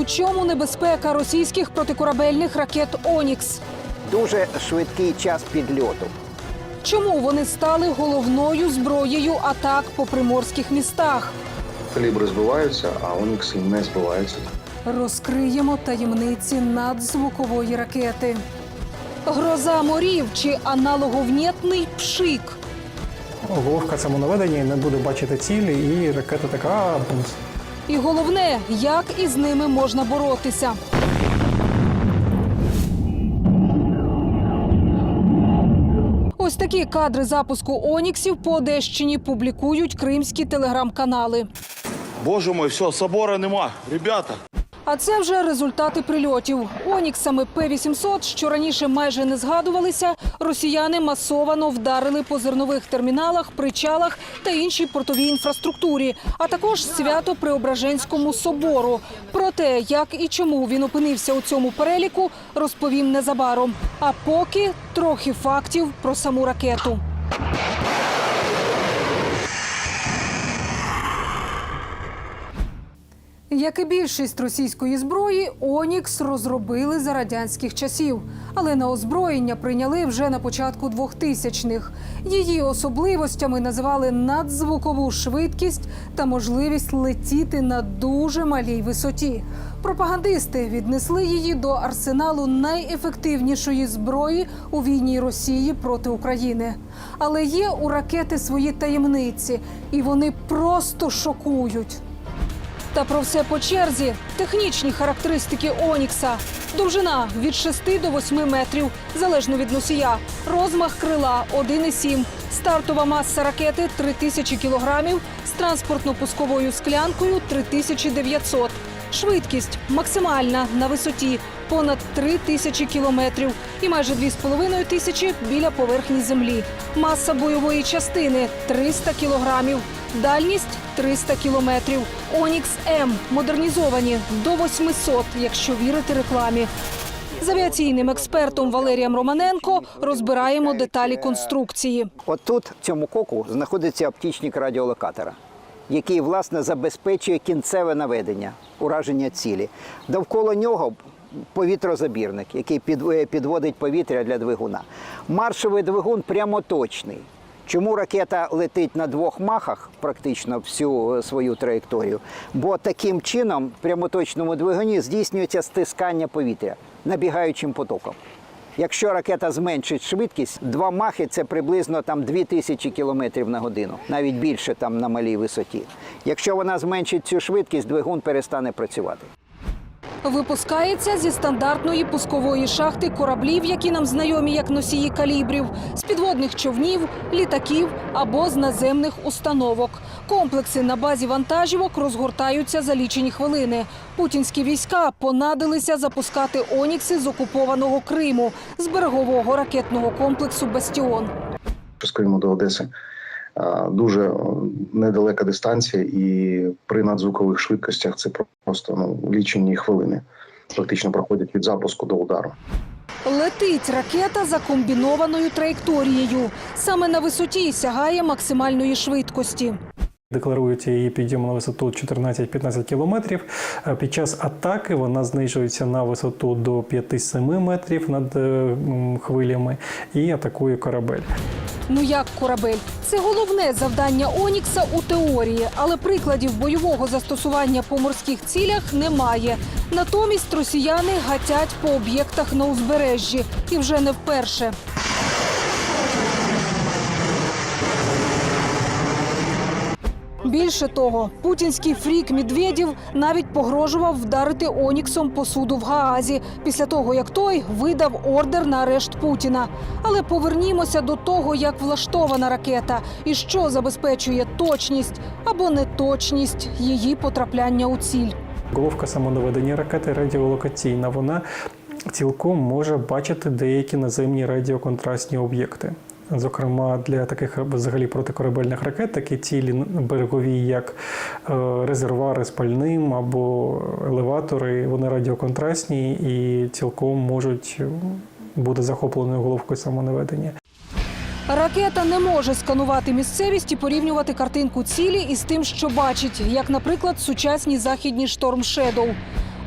У чому небезпека російських протикорабельних ракет Онікс? Дуже швидкий час підльоту. Чому вони стали головною зброєю атак по приморських містах? Калібри збиваються, а онікси не збиваються. Розкриємо таємниці надзвукової ракети. Гроза морів чи аналоговнєтний пшик. Головка самонаведення не буде бачити цілі, і ракета така. І головне, як із ними можна боротися. Ось такі кадри запуску Оніксів по Одещині публікують кримські телеграм-канали. Боже мой, все, собора нема. Ребята, А це вже результати прильотів. Оніксами П-800, що раніше майже не згадувалися, росіяни масовано вдарили по зернових терміналах, причалах та іншій портовій інфраструктурі, а також свято-преображенському собору. Про те, як і чому він опинився у цьому переліку, розповім незабаром. А поки трохи фактів про саму ракету. Як і більшість російської зброї, Онікс розробили за радянських часів, але на озброєння прийняли вже на початку 2000-х. Її особливостями називали надзвукову швидкість та можливість летіти на дуже малій висоті. Пропагандисти віднесли її до арсеналу найефективнішої зброї у війні Росії проти України. Але є у ракети свої таємниці, і вони просто шокують. Та про все по черзі. Технічні характеристики Онікса. Довжина від 6 до 8 метрів, залежно від носія. Розмах крила 1,7. Стартова маса ракети 3000 кілограмів з транспортно-пусковою склянкою 3900. Швидкість максимальна на висоті понад 3000 кілометрів і майже 2,5 тисячі біля поверхні землі. Маса бойової частини 300 кілограмів. Дальність 300 кілометрів. Онікс М модернізовані до 800, якщо вірити рекламі. З авіаційним експертом Валерієм Романенко розбираємо деталі конструкції. От тут, в цьому коку, знаходиться оптичник радіолокатора, який власне забезпечує кінцеве наведення, ураження цілі. Довкола нього повітрозабірник, який е, підводить повітря для двигуна. Маршовий двигун прямоточний. Чому ракета летить на двох махах, практично всю е, свою траєкторію? Бо таким чином в прямоточному двигуні здійснюється стискання повітря набігаючим потоком. Якщо ракета зменшить швидкість, два махи це приблизно там 2000 км на годину, навіть більше там на малій висоті. Якщо вона зменшить цю швидкість, двигун перестане працювати. Випускається зі стандартної пускової шахти кораблів, які нам знайомі як носії калібрів, з підводних човнів, літаків або з наземних установок. Комплекси на базі вантажівок розгортаються за лічені хвилини. Путінські війська понадилися запускати онікси з окупованого Криму з берегового ракетного комплексу Бастіон. Криму до Одеси дуже недалека дистанція, і при надзвукових швидкостях це просто ну, лічені хвилини. Фактично проходять від запуску до удару. Летить ракета за комбінованою траєкторією. Саме на висоті сягає максимальної швидкості. Декларується її підйом на висоту 14-15 кілометрів. Е, Під час атаки вона знижується на висоту до 5-7 метрів над е, хвилями і атакує корабель. Ну як корабель? Це головне завдання Онікса у теорії, але прикладів бойового застосування по морських цілях немає. Натомість росіяни гатять по об'єктах на узбережжі і вже не вперше. Більше того, путінський фрік Медведєв навіть погрожував вдарити Оніксом по суду в Гаазі після того, як той видав ордер на арешт Путіна. Але повернімося до того, як влаштована ракета і що забезпечує точність або неточність її потрапляння у ціль. Головка самонаведення ракети радіолокаційна. Вона цілком може бачити деякі наземні радіоконтрастні об'єкти. Зокрема, для таких взагалі протикорабельних ракет такі цілі берегові, як е, резервуари з пальним або елеватори, вони радіоконтрастні і цілком можуть бути захопленою головкою самонаведення. Ракета не може сканувати місцевість і порівнювати картинку цілі із тим, що бачить, як, наприклад, сучасні західні шторм Шедоу.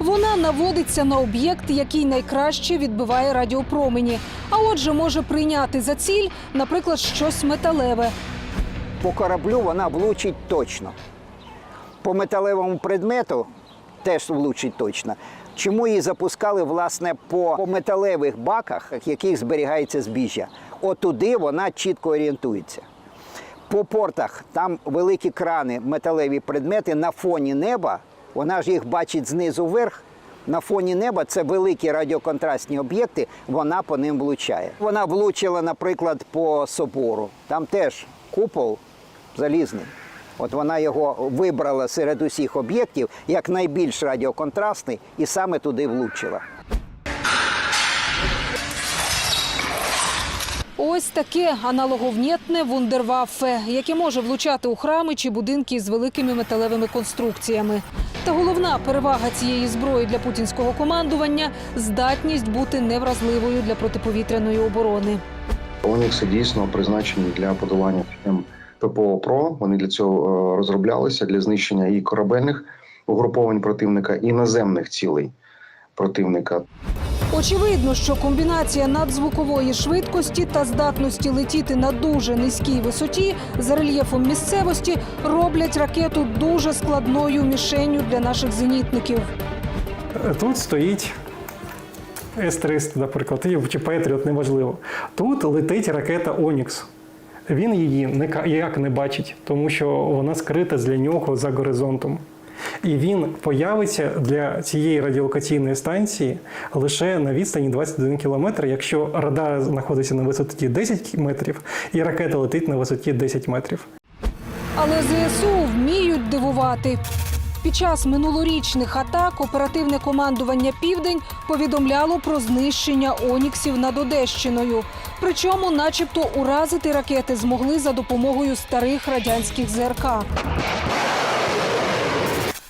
Вона наводиться на об'єкт, який найкраще відбиває радіопромені. А отже, може прийняти за ціль, наприклад, щось металеве. По кораблю вона влучить точно. По металевому предмету теж влучить точно. Чому її запускали власне по, металевих баках, яких зберігається збіжжя? Отуди вона чітко орієнтується. По портах там великі крани, металеві предмети на фоні неба. Вона ж їх бачить знизу вверх. На фоні неба це великі радіоконтрастні об'єкти, вона по ним влучає. Вона влучила, наприклад, по собору. Там теж купол залізний. От вона його вибрала серед усіх об'єктів як найбільш радіоконтрастний і саме туди влучила. Ось таке аналоговнєтне вундерваффе, яке може влучати у храми чи будинки з великими металевими конструкціями. Та головна перевага цієї зброї для путінського командування здатність бути невразливою для протиповітряної оборони. Онікси дійсно призначені для подолання ППО ПРО. Вони для цього е, розроблялися для знищення і корабельних угруповань противника, і наземних цілей противника. Очевидно, що комбінація надзвукової швидкості та здатності летіти на дуже низькій висоті за рельєфом місцевості роблять ракету дуже складною мішенню для наших зенітників. Тут стоїть С-300, наприклад, чи Петріот, неважливо. Тут летить ракета Онікс. Він її ніяк не бачить, тому що вона скрита для нього за горизонтом. І він появиться для цієї радіолокаційної станції лише на відстані 21 кілометр, якщо радар знаходиться на висоті 10 метрів і ракета летить на висоті 10 метрів. Але ЗСУ вміють дивувати. Під час минулорічних атак оперативне командування Південь повідомляло про знищення оніксів над Одещиною. Причому, начебто, уразити ракети змогли за допомогою старих радянських ЗРК.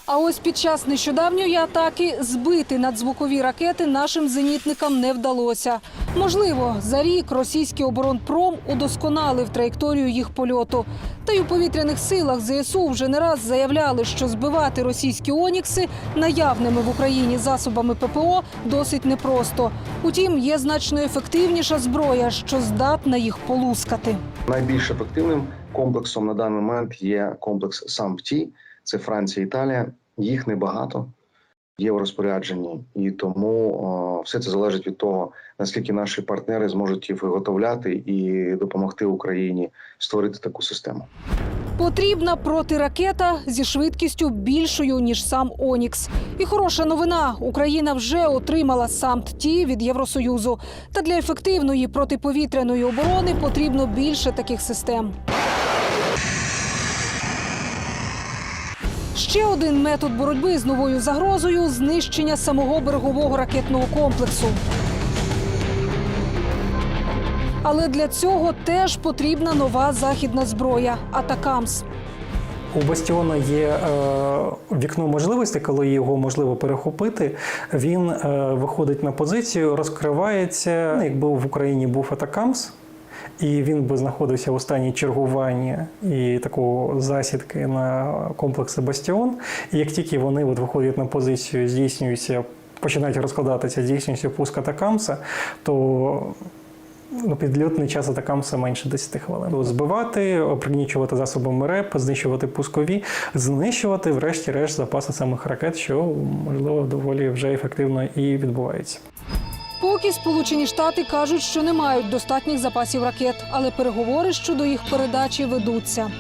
А ось під час нещодавньої атаки збити надзвукові ракети нашим зенітникам не вдалося. Можливо, за рік російський оборонпром удосконалив траєкторію їх польоту. Та й у повітряних силах ЗСУ вже не раз заявляли, що збивати російські онікси наявними в Україні засобами ППО досить непросто. Утім, є значно ефективніша зброя, що здатна їх полускати. Найбільш ефективним комплексом на даний момент є комплекс САМПТІ. Це Франція, Італія. Їх небагато є в розпорядженні, і тому о, все це залежить від того, наскільки наші партнери зможуть їх виготовляти і допомогти Україні створити таку систему. Потрібна протиракета зі швидкістю більшою ніж сам Онікс. І хороша новина: Україна вже отримала САМТ-Ті від Євросоюзу. Та для ефективної протиповітряної оборони потрібно більше таких систем. Ще один метод боротьби з новою загрозою знищення самого берегового ракетного комплексу. Але для цього теж потрібна нова західна зброя Атакамс. У Бастіона є е, вікно можливостей, коли його можливо перехопити. Він е, виходить на позицію, розкривається. Якби в Україні був Атакамс, і він би знаходився в останній чергуванні і такого засідки на комплекси Бастіон. І як тільки вони от виходять на позицію, здійснюються, починають розкладатися, здійснюється пуск Атакамса, то Ну, підльотний час атакамса менше 10 хвилин. Збивати, опригнічувати засобами РЕП, знищувати пускові, знищувати, врешті-решт, запаси самих ракет, що можливо доволі вже ефективно і відбувається. Поки Сполучені Штати кажуть, що не мають достатніх запасів ракет, але переговори щодо їх передачі ведуться.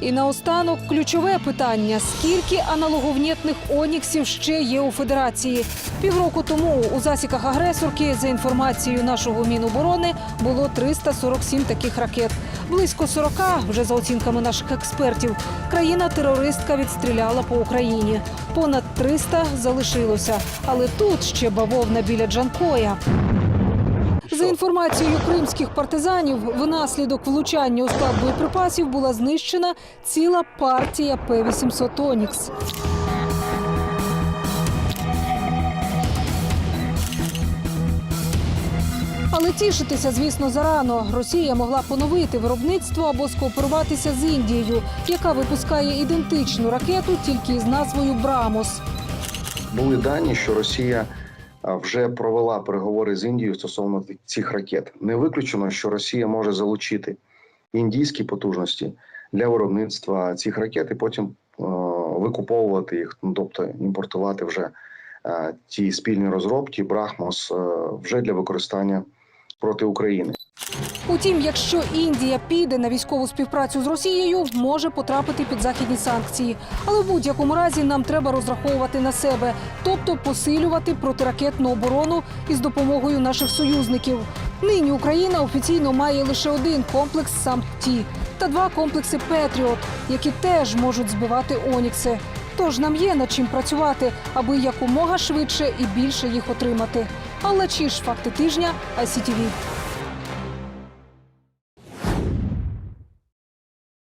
І наостанок ключове питання: скільки аналоговнєтних оніксів ще є у федерації? Півроку тому у засіках агресорки, за інформацією нашого міноборони, було 347 таких ракет. Близько 40, вже за оцінками наших експертів, країна-терористка відстріляла по Україні. Понад 300 залишилося, але тут ще бавовна біля Джанкоя. За інформацією кримських партизанів, внаслідок влучання у склад боєприпасів була знищена ціла партія П-800 «Онікс». Але тішитися, звісно, зарано. Росія могла поновити виробництво або скооперуватися з Індією, яка випускає ідентичну ракету тільки із назвою Брамос. Були дані, що Росія вже провела переговори з Індією стосовно цих ракет. Не виключено, що Росія може залучити індійські потужності для виробництва цих ракет і потім викуповувати їх, ну, тобто імпортувати вже ті спільні розробки Брахмос вже для використання проти України. Утім, якщо Індія піде на військову співпрацю з Росією, може потрапити під західні санкції. Але в будь-якому разі нам треба розраховувати на себе, тобто посилювати протиракетну оборону із допомогою наших союзників. Нині Україна офіційно має лише один комплекс «Самт-Ті» та два комплекси Петріот, які теж можуть збивати Онікси. Тож нам є над чим працювати, аби якомога швидше і більше їх отримати. Алла Чіш, факти тижня, ICTV.